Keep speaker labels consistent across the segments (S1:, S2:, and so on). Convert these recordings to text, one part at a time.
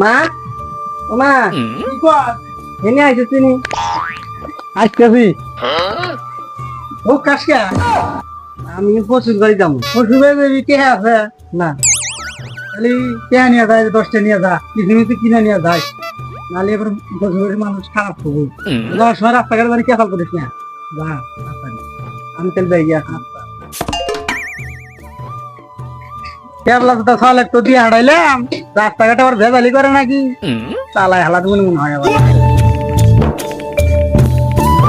S1: মা? ও মা এনে আইছো তিনি আসতেছি। ও কাশকা আমি প্রচুর গাড়ি যাব। প্রচুর গাড়ি কে আছে? না। খালি কে নিয়ে যায়? দশটা নিয়ে যা। কিছু কিছু কিনে নিয়ে যায়? নাহলে এবার প্রচুর মানুষ খারাপ হবে। সময় রাস্তাঘাট বাড়ি কেসাল করিস না? যা আমি তেল যাই গিয়া কেবলা তো সালে তো দিয়ে হারাইলাম রাস্তাঘাটে আবার ভেজালি করে নাকি? চালায় হালাত মনে মনে হয়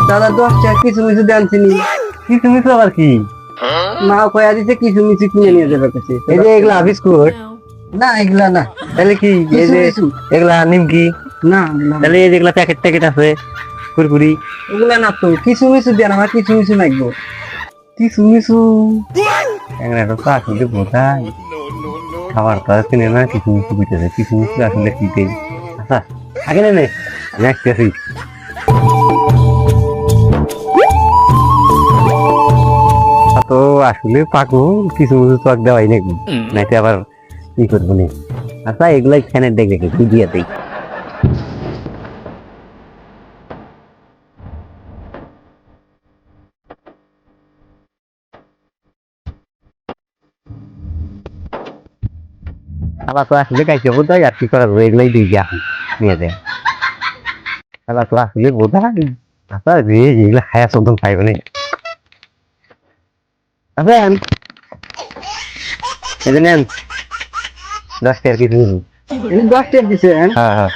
S1: দাদা দশটা কিছু মিছু দেনছিনি
S2: কিছু মিছু আবার কি?
S1: মা কয়া দিছে কিছু মিছু কিনে নিয়ে যাবে কাছে।
S2: এই যে এগুলা বিস্কুট?
S1: না এগুলা না।
S2: তাহলে কি এই যে এগুলা নিমকি?
S1: না।
S2: তাহলে এই যেগুলা প্যাকেট প্যাকেট আছে কুরকুরি?
S1: ওগুলা না তো। কিছু মিছু দেন আমার কিছু মিছু নাকবো কিছু মিছু
S2: এখানে তো আসলে বোঝাই খাবার তাদের কিনে না কিছু মিছু পিঠেছে কিছু মুখে আসলে কি দেয় আচ্ছা আগে নে আমি আসতেছি। তো আসলে পাকু কিছু মুখে তো আর দেওয়াই নাকি? নাইতে আবার কি করব নি। আচ্ছা এগুলাই ফ্যানের দেখে দেখে দিয়ে দিয়ে আবার তো আসলে গাইছে বোধহয় আর কি করার এগুলাই দিয়ে নিয়ে যায় আবার তো আসলে বোধহয় আচ্ছা রে এগুলো খায়া সন্তান পাইব না এই যে নেন দশ টাকার কিছু কিছু
S1: দশ টাকা দিছে
S2: হ্যাঁ হ্যাঁ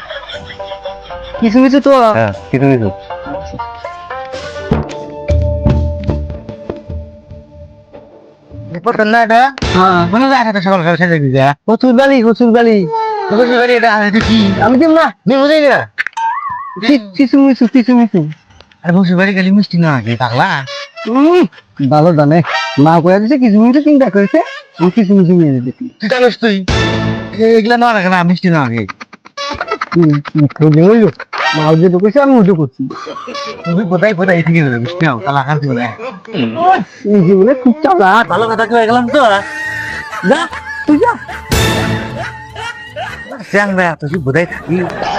S1: কিছু মিছু তো
S2: কিছু কিছু
S1: পছন্দ না এটা
S2: হ্যাঁ। মানে দেখা তো সকাল সকাল খেতে দিতে
S1: কচুর বালি কচুর বালি।
S2: এটা এটা কি?
S1: আমি দিম না।
S2: আমি বুঝাই না
S1: কিছু মিছু কিছু মিছু
S2: আরে বসে বাড়ি গেলে মিষ্টি না আগে পাগলা?
S1: ভালো জানে। মা কয়া দিছে কিছু মিছু চিন্তা করেছে। আমি কিছু মিছু নিয়ে যেতে
S2: তুই জানিস তুই? এগুলা না রাখে না মিষ্টি না আগে
S1: মা যেটা কইছে আমি ওটা করছি।
S2: তুই কোথায় কোথায় থেকে তাহলে আকাশ
S1: এই জীবনে খুব চালা
S2: ভালো কথা কয়ে গেলাম তো।
S1: যা তুই যা।
S2: চ্যাংরা এত কি বোধাই থাকি।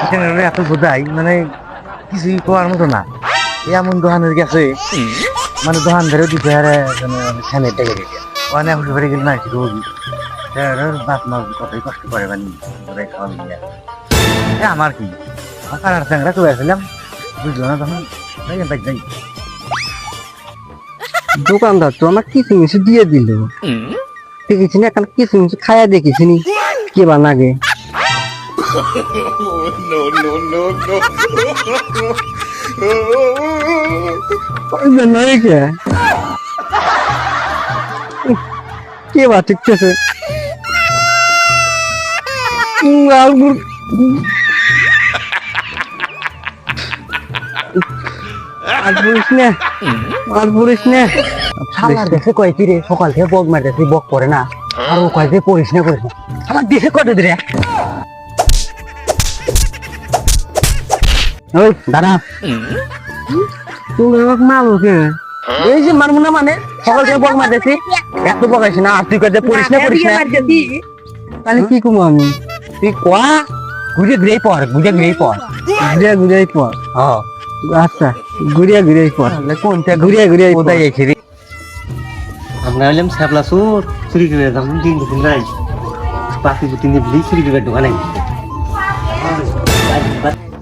S2: চ্যাংরা এত বোধাই মানে কিছুই করার মতো না। এমন দোকানের গেছে মানে দোকান ধরে দিতে হারে ফ্যানের ডেকে ডেকে অনেক বসে গেল না রোগী। বাপ মা কতই কষ্ট করে বানি বোধাই খাওয়া নিয়ে। আমার কি? আমার আর চ্যাংরা চলে আসলাম বুঝলো না তখন যাই যাই যাই
S1: দোকানদার তো আমার কিছু মিছু দিয়ে দিল। দেখেছি না এখন কিছু মিছু খায়া দেখেছি নি কে বা এই কে? বা ঠিকছে আর বলিস না আর বলিস না।
S2: শালা দেখে কয় কি রে সকাল থেকে বক মারতেছি বক করে না। আর ও কয় যে পড়িস না করিস না। আমার দেখে কত দিরে ওই দাঁড়া।
S1: তুমি আমাকে মারো কে?
S2: এই যে মারবো না মানে সকাল থেকে বক মারতেছি। এত বকাইস না আর তুই কয় যে পড়িস না পড়িস না।
S1: তাহলে কি কমো আমি?
S2: তুই কোয়া? ঘুরে ঘুরে পড় ঘুরে ঘুরে পড়।
S1: ঘুরিয়া ঘুরিয়াই পর
S2: হ্যাঁ
S1: আচ্ছা ঘুরিয়া ঘুরিয়াই পর
S2: কোনটা
S1: ঘুরিয়া ঘুরিয়াই পর
S2: কোথায় রে? আমরা হলাম শ্যাপলা সুর চুরি করে দাম দিন দিন নাই। পাখি তিন দিন ভুলি চুরি করে দোকানে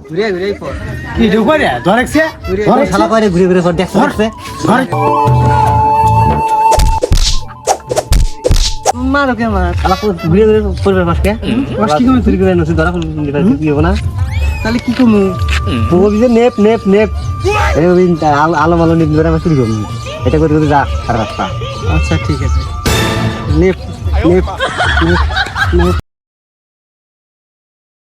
S1: ঘুরিয়া ঘুরিয়াই পর
S2: কি ঢুকবে ধরেছে ধরে শালা করে ঘুরে ঘুরে করে ধরে।
S1: মারো কে মার?
S2: শালা ঘুরে ঘুরে করবে মাসকে মাস কি করে চুরি করে নসি ধরা কি হবে না?
S1: তাহলে কি কমো
S2: বলবি যে নেপ নেপ নেপ। আলো আলো নেপ ধরে আমার চুরি করব। এটা করে করতে যা আর রাস্তা
S1: আচ্ছা ঠিক আছে। নেপ নেপ নেপ।